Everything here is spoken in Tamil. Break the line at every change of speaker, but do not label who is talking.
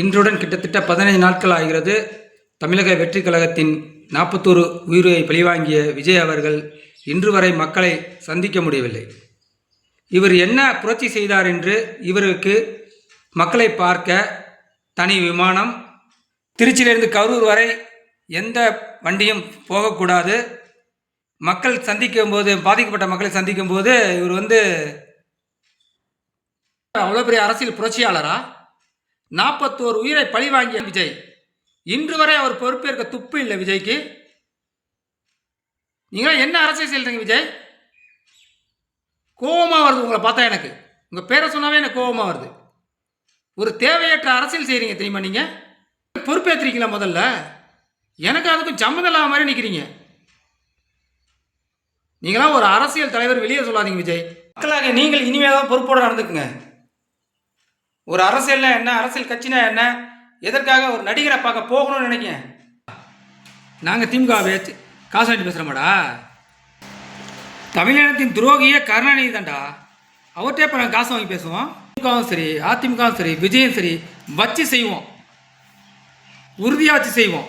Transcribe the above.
இன்றுடன் கிட்டத்தட்ட பதினைந்து நாட்கள் ஆகிறது. தமிழக வெற்றி கழகத்தின் நாற்பத்தோரு உயிரை பழிவாங்கிய விஜய் அவர்கள் இன்று வரை மக்களை சந்திக்க முடியவில்லை. இவர் என்ன புரட்சி செய்தார் என்று இவருக்கு மக்களை பார்க்க தனி விமானம் திருச்சியிலிருந்து கரூர் வரை எந்த வண்டியும் போகக்கூடாது. மக்கள் சந்திக்கும் போது பாதிக்கப்பட்ட மக்களை சந்திக்கும் போது இவர் வந்து அவ்வளோ பெரிய அரசியல் புரட்சியாளரா? நாற்பத்தோரு உயிரை பழி வாங்கிய விஜய். இன்று வரை அவர் பொறுப்பேற்க துப்பு இல்லை விஜய்க்கு. நீங்களா என்ன அரசியல் செய்கிறீங்க விஜய்? கோபமாக வருது உங்களை பார்த்தா எனக்கு. உங்கள் பேரை சொன்னாவே எனக்கு கோபமாக வருது. ஒரு தேவையற்ற அரசியல் செய்கிறீங்க தெரியுமா நீங்கள் பொறுப்பேற்றுறீங்களா முதல்ல? எனக்கு அதுக்கும் சம்மந்தம் இல்லாத மாதிரி நிற்கிறீங்க நீங்களாம் ஒரு அரசியல் தலைவர் வெளியே சொல்லாதீங்க விஜய். மக்களாக நீங்கள் இனிமேல் தான் பொறுப்போடு நடந்துக்குங்க. ஒரு அரசியல்னா என்ன? அரசியல் கட்சினா என்ன? எதற்காக ஒரு நடிகரை பார்க்க போகணும்னு நினைக்கிறேன் நாங்கள் திமுக பேச்சு காசு வாங்கி பேசுகிறோமாடா தமிழினத்தின் துரோகியே கருணாநிதி தான்டா. அவர்கிட்ட இப்போ நாங்கள் காசு வாங்கி பேசுவோம். திமுகவும் சரி அதிமுகவும் சரி விஜயும் சரி வச்சு செய்வோம். உறுதியாக வச்சு செய்வோம்.